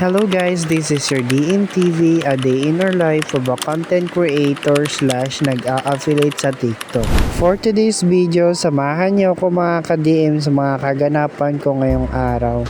Hello guys, this is your DNTV, a day in our life of a content creator slash nag-a-affiliate sa TikTok. For today's video, samahan niyo ako mga ka-DM sa mga kaganapan ko ngayong araw.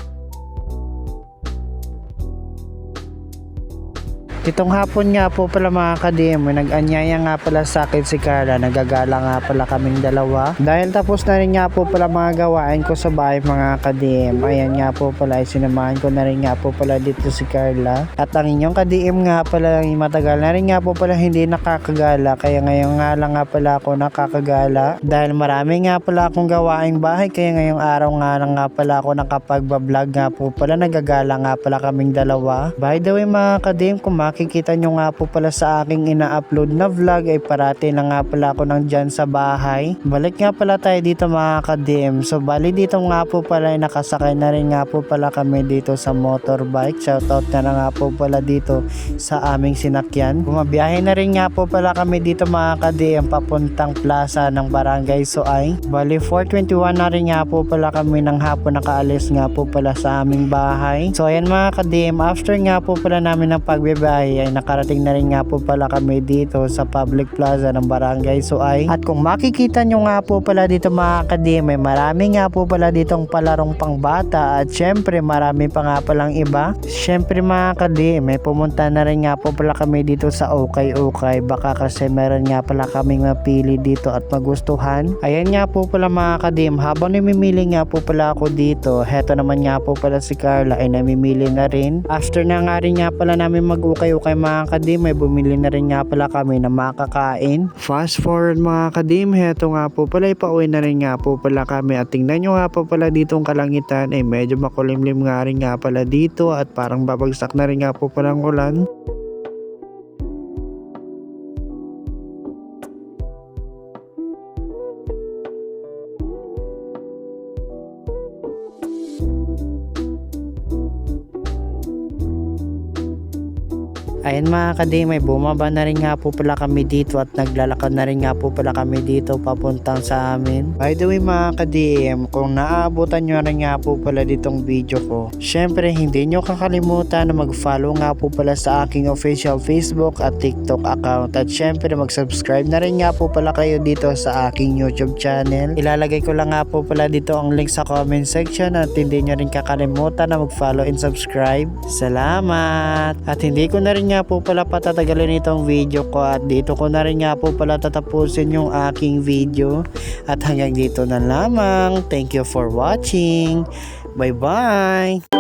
Itong hapon nga po pala mga ka-DM, nag-anyaya nga pala sa akin si Carla, nagagala nga pala kaming dalawa. Dahil tapos na rin nga po pala mga gawain ko sa bahay mga ka-DM, ayan nga po pala, sinamahan ko na rin nga po pala dito si Carla. At ang inyong ka-DM nga pala, matagal na rin nga po pala hindi nakakagala, kaya ngayon nga lang nga pala ako nakakagala. Dahil marami nga pala akong gawaing bahay, kaya ngayong araw nga lang nga pala ako nakapag-vlog nga po pala, nagagala nga pala kaming dalawa. By the way mga ka-DM, kung makikita nyo nga po pala sa aking ina-upload na vlog ay parati na nga pala ako nang dyan sa bahay. Balik nga pala tayo dito mga ka-DM. So bali dito nga po pala ay nakasakay na rin nga po pala kami dito sa motorbike. Shoutout na na nga po pala dito sa aming sinakyan. Bumabiyahe na rin nga po pala kami dito mga ka-DM papuntang plaza ng Barangay Suay. Bali 421 na rin nga po pala kami ng hapon nakaalis nga po pala sa aming bahay. So ayan mga ka-DM, after nga po pala namin ng pagbibiyahe ay nakarating na rin nga po pala kami dito sa public plaza ng Barangay Suay. At kung makikita nyo nga po pala dito mga ka-DM, ay marami nga po pala ditong palarong pangbata at syempre marami pa nga palang iba. Syempre mga ka-DM, may pumunta na rin nga po pala kami dito sa Okay Okay. Baka kasi meron nga pala kaming mapili dito at magustuhan. Ayan nga po pala mga ka-DM, habang namimili nga po pala ako dito, heto naman nga po pala si Carla ay namimili na rin. After na nga rin nga pala namin mag-ukay-ukay mga kadim, may bumili na rin nga pala kami na makakain. Fast forward mga kadim, heto nga po pala, ipauwi na rin nga po pala kami at tingnan nyo nga po pala ditong kalangitan ay medyo makulimlim nga rin nga pala dito at parang babagsak na rin nga po palang ulan. Ayan mga kadim, may bumaba na rin nga po pala kami dito at naglalakad na rin nga po pala kami dito papuntang sa amin. By the way mga kadim, kung naaabutan nyo rin nga po pala ditong video ko, syempre hindi nyo kakalimutan na mag-follow nga po pala sa aking official Facebook at TikTok account at syempre mag-subscribe na rin nga po pala kayo dito sa aking YouTube channel. Ilalagay ko lang nga po pala dito ang link sa comment section at hindi nyo rin kakalimutan na mag-follow and subscribe. Salamat! At hindi ko na nga po pala patatagalin itong video ko at dito ko na rin nga po pala tatapusin yung aking video. At hanggang dito na lamang. Thank you for watching. Bye bye!